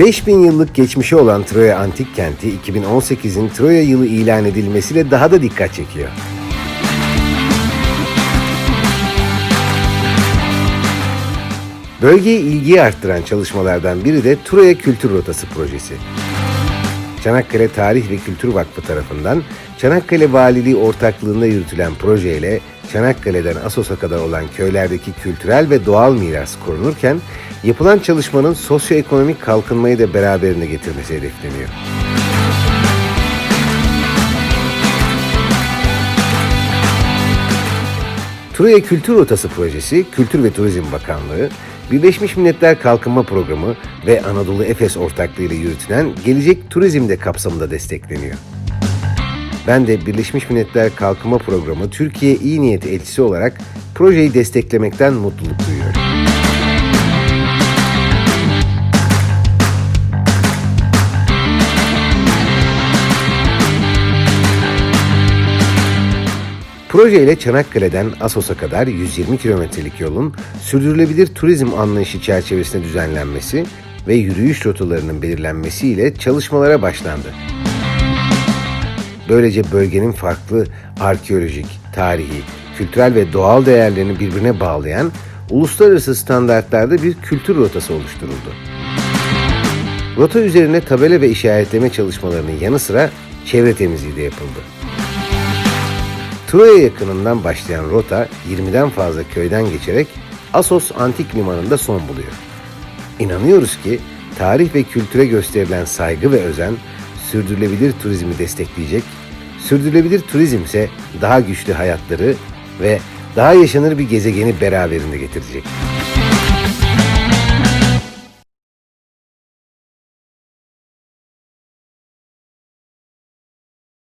5000 yıllık geçmişi olan Troya Antik Kenti 2018'in Troya yılı ilan edilmesiyle daha da dikkat çekiyor. Bölgeye ilgiyi arttıran çalışmalardan biri de Troya Kültür Rotası projesi. Çanakkale Tarih ve Kültür Vakfı tarafından Çanakkale Valiliği ortaklığında yürütülen projeyle Çanakkale'den Asos'a kadar olan köylerdeki kültürel ve doğal miras korunurken yapılan çalışmanın sosyoekonomik kalkınmayı da beraberinde getirmesi hedefleniyor. Troya Kültür Rotası projesi Kültür ve Turizm Bakanlığı, Birleşmiş Milletler Kalkınma Programı ve Anadolu Efes ortaklığıyla yürütülen Gelecek Turizm'de kapsamında destekleniyor. Ben de Birleşmiş Milletler Kalkınma Programı Türkiye İyi Niyeti Elçisi olarak projeyi desteklemekten mutluluk duyuyorum. Proje ile Çanakkale'den Asos'a kadar 120 kilometrelik yolun sürdürülebilir turizm anlayışı çerçevesinde düzenlenmesi ve yürüyüş rotalarının belirlenmesiyle çalışmalara başlandı. Böylece bölgenin farklı arkeolojik, tarihi, kültürel ve doğal değerlerini birbirine bağlayan uluslararası standartlarda bir kültür rotası oluşturuldu. Rota üzerine tabela ve işaretleme çalışmalarının yanı sıra çevre temizliği de yapıldı. Troya yakınından başlayan rota 20'den fazla köyden geçerek Asos Antik Limanı'nda son buluyor. İnanıyoruz ki tarih ve kültüre gösterilen saygı ve özen sürdürülebilir turizmi destekleyecek, sürdürülebilir turizm ise daha güçlü hayatları ve daha yaşanır bir gezegeni beraberinde getirecek.